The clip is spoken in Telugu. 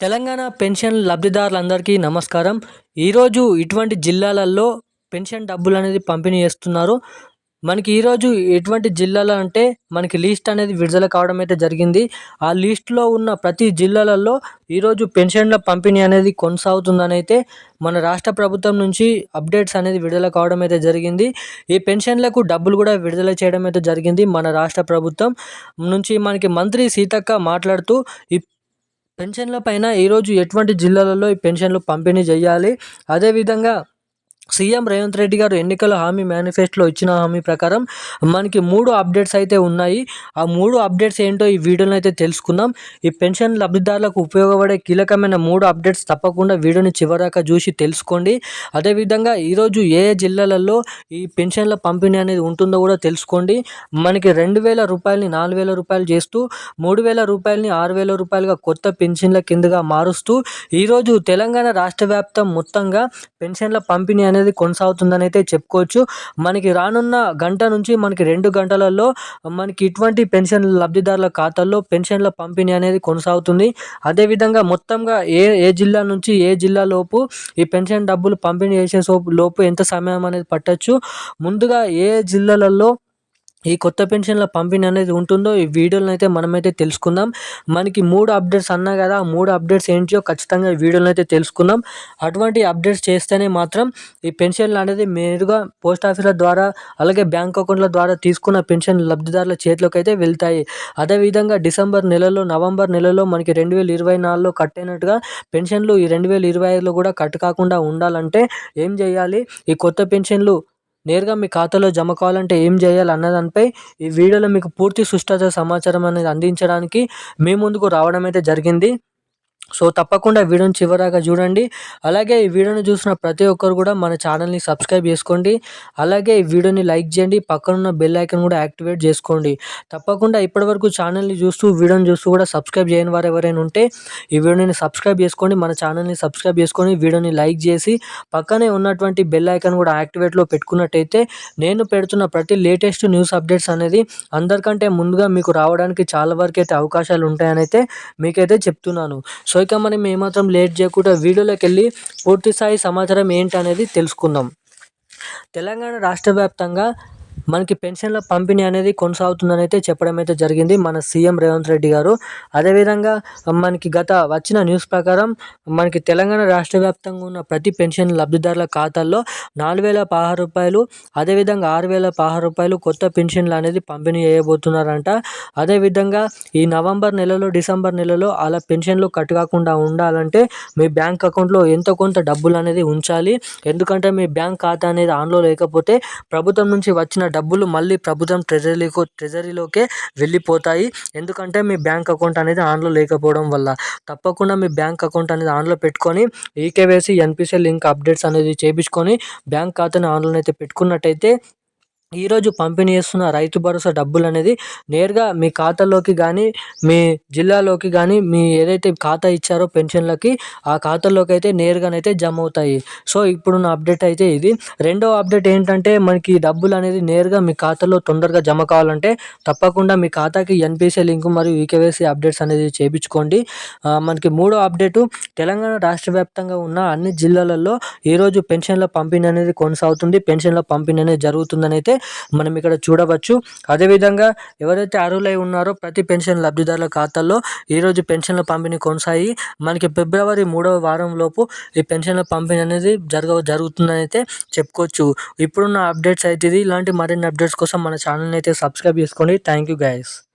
తెలంగాణ పెన్షన్ లబ్ధిదారులందరికీ నమస్కారం. ఈరోజు ఇటువంటి జిల్లాలలో పెన్షన్ డబ్బులు అనేది పంపిణీ చేస్తున్నారు. మనకి ఈరోజు ఎటువంటి జిల్లాలో అంటే మనకి లిస్ట్ అనేది విడుదల కావడం అయితే జరిగింది. ఆ లిస్ట్లో ఉన్న ప్రతి జిల్లాలలో ఈరోజు పెన్షన్ల పంపిణీ అనేది కొనసాగుతుందని అయితే మన రాష్ట్ర ప్రభుత్వం నుంచి అప్డేట్స్ అనేది విడుదల కావడం అయితే జరిగింది. ఈ పెన్షన్లకు డబ్బులు కూడా విడుదల చేయడం అయితే జరిగింది మన రాష్ట్ర ప్రభుత్వం. నుంచి మనకి మంత్రి సీతక్క మాట్లాడుతూ ఈ పెన్షన్ల పైన ఈరోజు ఎటువంటి జిల్లాలలో ఈ పెన్షన్లు పంపిణీ చేయాలి? అదేవిధంగా సీఎం రేవంత్ రెడ్డి గారు ఎన్నికల హామీ మేనిఫెస్టోలో ఇచ్చిన హామీ ప్రకారం మనకి మూడు అప్డేట్స్ అయితే ఉన్నాయి. ఆ మూడు అప్డేట్స్ ఏంటో ఈ వీడియోలో అయితే తెలుసుకుందాం. ఈ పెన్షన్ లబ్ధిదారులకు ఉపయోగపడే కీలకమైన మూడు అప్డేట్స్ తప్పకుండా వీడియోని చివరాక చూసి తెలుసుకోండి. అదేవిధంగా ఈరోజు ఏ జిల్లాలలో ఈ పెన్షన్ల పంపిణీ అనేది ఉంటుందో కూడా తెలుసుకోండి. మనకి రెండు వేల రూపాయలని నాలుగు వేల రూపాయలు చేస్తూ మూడు వేల రూపాయలని ఆరు వేల రూపాయలుగా కొత్త పెన్షన్ల కిందగా మారుస్తూ ఈరోజు తెలంగాణ రాష్ట్ర వ్యాప్తం మొత్తంగా పెన్షన్ల పంపిణీ అనేది అనేది కొనసాగుతుందని అయితే చెప్పుకోవచ్చు. మనకి రానున్న గంట నుంచి మనకి రెండు గంటలలో మనకి ఇటువంటి పెన్షన్ లబ్ధిదారుల ఖాతాల్లో పెన్షన్ల పంపిణీ అనేది కొనసాగుతుంది. అదేవిధంగా మొత్తంగా ఏ ఏ జిల్లా నుంచి ఏ జిల్లా లోపు ఈ పెన్షన్ డబ్బులు పంపిణీ చేసే లోపు ఎంత సమయం అనేది పట్టచ్చు? ముందుగా ఏ జిల్లాలలో ఈ కొత్త పెన్షన్ల పంపిణీ అనేది ఉంటుందో ఈ వీడియోలో అయితే మనమైతే తెలుసుకుందాం. మనకి మూడు అప్డేట్స్ అన్నా కదా ఆ మూడు అప్డేట్స్ ఏంటో ఖచ్చితంగా ఈ వీడియోలో అయితే తెలుసుకుందాం. అటువంటి అప్డేట్స్ చేస్తేనే మాత్రం ఈ పెన్షన్లు అనేది నేరుగా పోస్ట్ ఆఫీసుల ద్వారా అలాగే బ్యాంక్ అకౌంట్ల ద్వారా తీసుకున్న పెన్షన్ లబ్ధిదారుల చేతిలోకి అయితే వెళ్తాయి. అదేవిధంగా డిసెంబర్ నెలలో నవంబర్ నెలలో మనకి రెండు వేల ఇరవై నాలుగులో కట్టైనట్టుగా పెన్షన్లు ఈ రెండు వేల ఇరవై ఐదులో కూడా కట్ కాకుండా ఉండాలంటే ఏం చేయాలి? ఈ కొత్త పెన్షన్లు నేరుగా మీ ఖాతాలో జమ కావాలంటే ఏం చేయాలి అన్న దానిపై ఈ వీడియోలో మీకు పూర్తి సుష్టత సమాచారం అనేది అందించడానికి మీ ముందుకు రావడం అయితే జరిగింది. సో తప్పకుండా వీడియోని చివరాగా చూడండి. అలాగే ఈ వీడియోని చూసిన ప్రతి ఒక్కరు కూడా మన ఛానల్ని సబ్స్క్రైబ్ చేసుకోండి. అలాగే ఈ వీడియోని లైక్ చేయండి. పక్కనున్న బెల్ ఐకన్ కూడా యాక్టివేట్ చేసుకోండి. తప్పకుండా ఇప్పటివరకు ఛానల్ని చూస్తూ వీడియోని చూస్తూ కూడా సబ్స్క్రైబ్ చేయని వారు ఎవరైనా ఉంటే ఈ వీడియోని సబ్స్క్రైబ్ చేసుకోండి. మన ఛానల్ని సబ్స్క్రైబ్ చేసుకొని వీడియోని లైక్ చేసి పక్కనే ఉన్నటువంటి బెల్ ఐకన్ కూడా యాక్టివేట్లో పెట్టుకున్నట్టయితే నేను పెడుతున్న ప్రతి లేటెస్ట్ న్యూస్ అప్డేట్స్ అనేది అందరికంటే ముందుగా మీకు రావడానికి చాలా వరకు అయితే అవకాశాలు ఉంటాయని అయితే మీకైతే చెప్తున్నాను. సో ఇక మనం ఏమాత్రం లేట్ చేయకుండా వీడియోలోకి వెళ్ళి పూర్తి స్థాయి సమాచారం ఏంటి అనేది తెలుసుకుందాం. తెలంగాణ రాష్ట్ర వ్యాప్తంగా మనకి పెన్షన్ల పంపిణీ అనేది కొనసాగుతుందని అయితే చెప్పడం అయితే జరిగింది మన సీఎం రేవంత్ రెడ్డి గారు. అదేవిధంగా మనకి గత వచ్చిన న్యూస్ ప్రకారం మనకి తెలంగాణ రాష్ట్ర వ్యాప్తంగా ఉన్న ప్రతి పెన్షన్ లబ్ధిదారుల ఖాతాల్లో నాలుగు వేల పదహారు రూపాయలు అదేవిధంగా ఆరు వేల పదహారు రూపాయలు కొత్త పెన్షన్లు అనేది పంపిణీ చేయబోతున్నారంట. అదేవిధంగా ఈ నవంబర్ నెలలో డిసెంబర్ నెలలో అలా పెన్షన్లు కట్ కాకుండా ఉండాలంటే మీ బ్యాంక్ అకౌంట్లో ఎంతో కొంత డబ్బులు అనేది ఉంచాలి. ఎందుకంటే మీ బ్యాంక్ ఖాతా అనేది ఆన్లో లేకపోతే ప్రభుత్వం నుంచి వచ్చిన డబ్బులు మళ్ళీ ప్రభుత్వం ట్రెజరీకో ట్రెజరీలోకే వెళ్ళిపోతాయి. ఎందుకంటే మీ బ్యాంక్ అకౌంట్ అనేది ఆన్లో లేకపోవడం వల్ల. తప్పకుండా మీ బ్యాంక్ అకౌంట్ అనేది ఆన్లో పెట్టుకొని ఈకేవైసీ ఎన్పిసి లింక్ అప్డేట్స్ అనేది చేయించుకొని బ్యాంక్ ఖాతాని ఆన్లైన్ అయితే పెట్టుకున్నట్టయితే ఈరోజు పంపిణీ చేస్తున్న రైతు భరోసా డబ్బులు అనేది నేరుగా మీ ఖాతాలోకి కానీ మీ జిల్లాలోకి కానీ మీ ఏదైతే ఖాతా ఇచ్చారో పెన్షన్లకి ఆ ఖాతాలోకి అయితే నేరుగానైతే జమ అవుతాయి సో ఇప్పుడున్న అప్డేట్ అయితే ఇది. రెండో అప్డేట్ ఏంటంటే మనకి డబ్బులు అనేది నేరుగా మీ ఖాతాలో తొందరగా జమ కావాలంటే తప్పకుండా మీ ఖాతాకి ఎన్పిసి లింక్ మరియు ఈకేవైసీ అప్డేట్స్ అనేది చేయించుకోండి మనకి మూడో అప్డేటు తెలంగాణ రాష్ట్ర వ్యాప్తంగా ఉన్న అన్ని జిల్లాలలో ఈరోజు పెన్షన్ల పంపిణీ అనేది కొనసాగుతుంది. పెన్షన్ల పంపిణీ అనేది జరుగుతుందని అయితే మనం ఇక్కడ చూడవచ్చు. అదేవిధంగా ఎవరైతే అర్హులై ఉన్నారో ప్రతి పెన్షన్ లబ్ధిదారుల ఖాతాల్లో ఈరోజు పెన్షన్ల పంపిణీ కొనసాగి మనకి ఫిబ్రవరి మూడవ వారం లోపు ఈ పెన్షన్ల పంపిణీ అనేది జరగ జరుగుతుందని అయితే చెప్పుకోవచ్చు. ఇప్పుడున్న అప్డేట్స్ అయితే ఇది. ఇలాంటి మరిన్ని అప్డేట్స్ కోసం మన ఛానల్ని అయితే సబ్స్క్రైబ్ చేసుకోండి. Thank you guys